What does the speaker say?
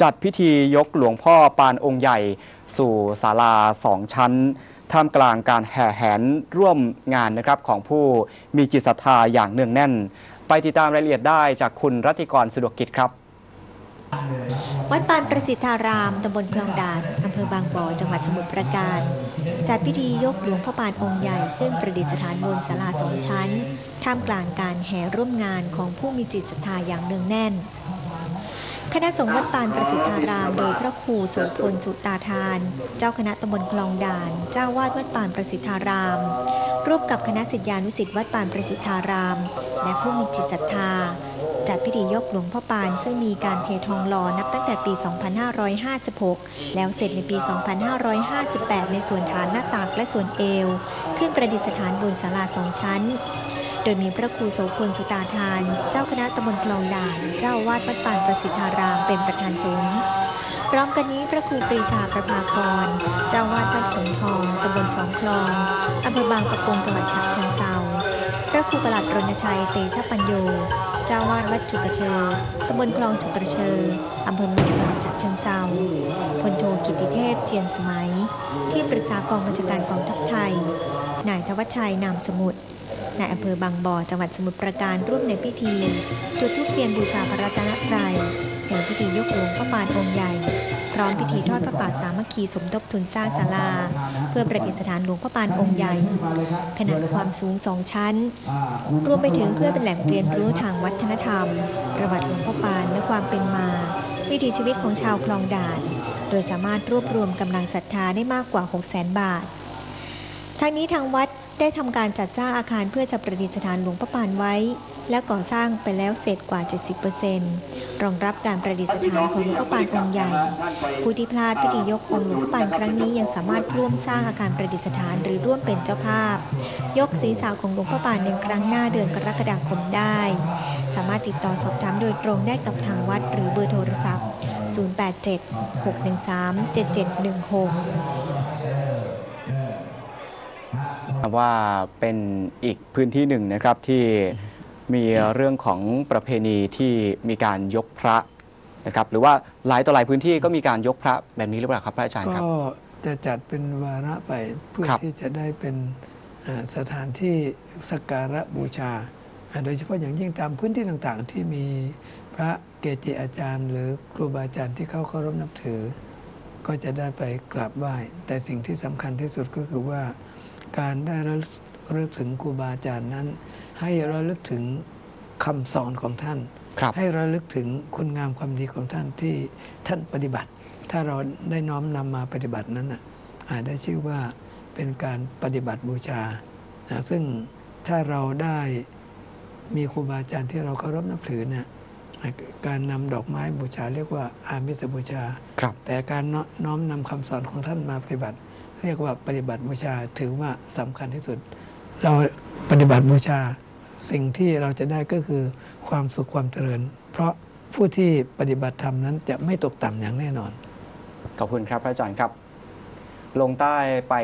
จัดพิธียกหลวงพ่อปานองค์ใหญ่ สู่ศาลาสองชั้น ท่ามกลางการแห่แหนร่วมงานนะครับของผู้มีจิตศรัทธาอย่างเนื่องแน่น ไปติดตามรายละเอียดได้จากคุณรัติกรสะดวกกิจครับวัดปานประสิทธาราม ตำบลคลองด่าน อำเภอบางบ่อ จังหวัดสมุทรปราการ จัดพิธียกหลวงพ่อปานองค์ใหญ่ขึ้นประดิษฐานบนศาลาสองชั้น ท่ามกลางการแห่ร่วมงานของผู้มีจิตศรัทธาอย่างเนืองแน่น คณะสงฆ์วัดปานประสิทธาราม โดยพระครูโสพลสุตาทาน เจ้าคณะตำบลคลองด่าน เจ้าวาดวัดปานประสิทธาราม ร่วมกับคณะศิษยานุศิษย์วัดปานประสิทธาราม และผู้มีจิตศรัทธาจัดพิธียกหลวงพ่อปานซึ่งมีการเททองหล่อนับตั้งแต่ปี 2556 แล้วเสร็จในปี 2558 ในส่วนฐานหน้าตากและส่วนเอว ขึ้นประดิษฐานบนศาลาสองชั้น ดยมีพระครูโสพลสุตาทาน เจ้าคณะตำบลคลองด่าน เจ้าวาดวัดปานประสิทธารามเป็นประธานสงฆ์พร้อมกันนี้พระครูปรีชาประภากร เจ้าวาดวัดหงทองตำบลสองคลองอำเภอบางปะกงจังหวัดฉะเชิงเทราพระครูประหลัดรณชัยเตชะปัญโย เจ้าวาดวัดจุกเชอตำบลคลองจุกระเชออำเภอเมืองจังหวัดฉะเชิงเทราพลโทกิติเทพเจียนสมัย ที่ปรึกษากองบัญชาการกองทัพไทย นายธวัชชัยนามสมุทรนายอำเภอบางบ่อจังหวัดสมุทรปราการร่วมในพิธี จุดธูปเทียนบูชาพระรัตนตรัยในพิธียกหลวงพระปานองค์ใหญ่ พร้อมพิธีทอดพระป่าสามัคคีสมทบทุนสร้างศาลา เพื่อประดิษฐานหลวงพระปานองค์ใหญ่ ขนาดความสูงสองชั้น รวมไปถึงเพื่อเป็นแหล่งเรียนรู้ทางวัฒนธรรม ประวัติหลวงพ่อปานและความเป็นมา วิถีชีวิตของชาวคลองด่าน โดยสามารถรวบรวมกำลังศรัทธาได้มากกว่า 6 0 0 0 0 0 บาท ทางนี้ทางวัดได้ทำการจัดสร้างอาคารเพื่อจะประดิษฐานหลวงพ่อปานไว้ และก่อสร้างไปแล้วเสร็จกว่า 70%รองรับการประดิษฐานของหลวงพ่อปานองค์ใหญ่ ผู้ที่พลาดพิธียกองค์หลวงพ่อปานครั้งนี้ยังสามารถร่วมสร้างอาคารประดิษฐานหรือร่วมเป็นเจ้าภาพ ยกศีรษะของหลวงพ่อปานในครั้งหน้าเดือนกรกฎาคมได้ สามารถติดต่อสอบถามโดยตรงได้กับทางวัดหรือเบอร์โทรศัพท์ 087 613 7716 ว่าเป็นอีกพื้นที่หนึ่งนะครับที่มีเรื่องของประเพณีที่มีการยกพระนะครับหรือว่าหลายต่อหลายพื้นที่ก็มีการยกพระแบบนี้หรือเปล่าครับพระอาจารย์ครับ ก็จะจัดเป็นวาระไปเพื่อครับที่จะได้เป็นอ่าสถานที่สักการะบูชาอ่าโดยเฉพาะอย่างยิ่งตามพื้นที่ต่างๆ ที่มีพระเกจิอาจารย์ หรือครูบาอาจารย์ที่เขาเคารพนับถือ ก็จะได้ไปกราบไหว้แต่สิ่งที่สำคัญที่สุดก็คือว่า การได้ระลึกถึงครูบาอาจารย์นั้น ให้ระลึกถึงคำสอนของท่านครับให้ระลึกถึงคุณงามความดีของท่านที่ท่านปฏิบัติ ถ้าเราได้น้อมนำมาปฏิบัตินั้นน่ะอาจได้ชื่อว่าเป็นการปฏิบัติบูชานะซึ่งถ้าเราได้มีครูบาอาจารย์ที่เราเคารพนับถือเนี่ยการนำดอกไม้บูชาเรียกว่าอามิสบูชาครับแต่การน้อน้อมนำคำสอนของท่านมาปฏิบัติ เรียกว่าปฏิบัติบูชาถือว่าสำคัญที่สุด เราปฏิบัติบูชาสิ่งที่เราจะได้ก็คือความสุขความเจริญ เพราะผู้ที่ปฏิบัติธรรมนั้นจะไม่ตกต่ำอย่างแน่นอน ขอบคุณครับพระอาจารย์ครับ ลงใต้ไป